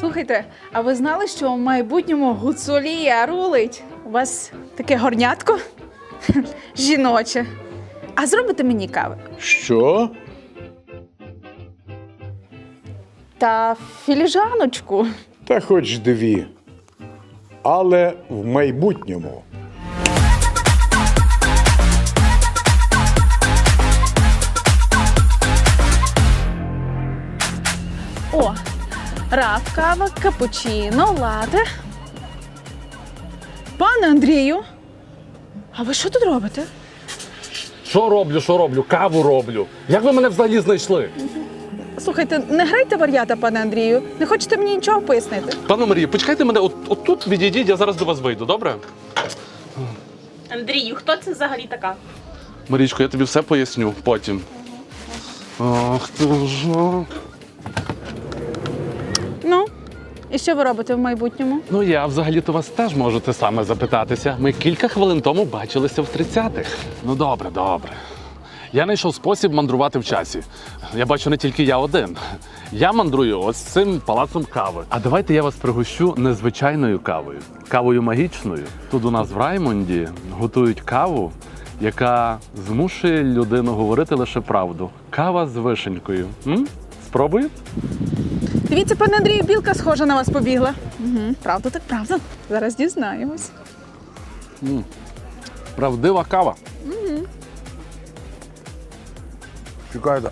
Слухайте, а ви знали, що в майбутньому гуцулія рулить? У вас таке горнятко? Жіноче. А зробите мені кави? Що? Та філіжаночку. Та хоч дві. Але в майбутньому. Раф, кава, капучино, лате. Пане Андрію, а ви що тут робите? Що роблю, що роблю? Каву роблю. Як ви мене взагалі знайшли? Слухайте, не грайте вар'ята, пане Андрію. Не хочете мені нічого пояснити? Пане Марія, почекайте мене, от, от тут відійдіть, я зараз до вас вийду, добре? Андрію, хто це взагалі така? Марічко, я тобі все поясню потім. Ах, ти ж. Ну, і що ви робите в майбутньому? Ну, я взагалі-то вас теж можу те саме запитатися. Ми кілька хвилин тому бачилися в 30-х. Ну, добре, добре. Я знайшов спосіб мандрувати в часі. Я бачу не тільки я один. Я мандрую ось цим палацом кави. А давайте я вас пригощу незвичайною кавою, кавою магічною. Тут у нас в Раймонді готують каву, яка змушує людину говорити лише правду. Кава з вишенькою. М? Спробую? Дивіться, пане Андрію, білка схожа на вас побігла. Угу, правда, так правда. Зараз дізнаємось. Правдива кава. Чекайте.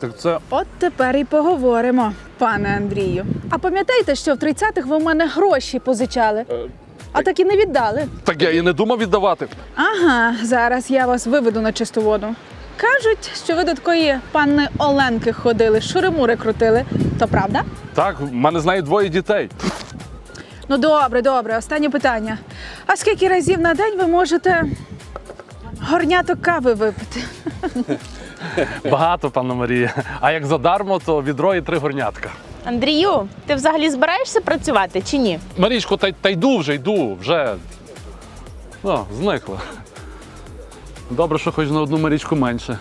Так це От тепер і поговоримо, пане Андрію. А пам'ятаєте, що в 30-х ви в мене гроші позичали, а так і не віддали. так я і не думав віддавати. Ага, зараз я вас виведу на чисту воду. Кажуть, що ви до такої панни Оленки ходили, шуримури крутили. То правда? Так, в мене з нею двоє дітей. Ну добре, добре. Останнє питання. А скільки разів на день ви можете горняток кави випити? Багато, пане Марія. А як задармо, то відро і три горнятка. Андрію, ти взагалі збираєшся працювати чи ні? Марічко, та, й- та йду вже, йду, вже. О, зникла. Добре, що хоч на одну Марічку менше.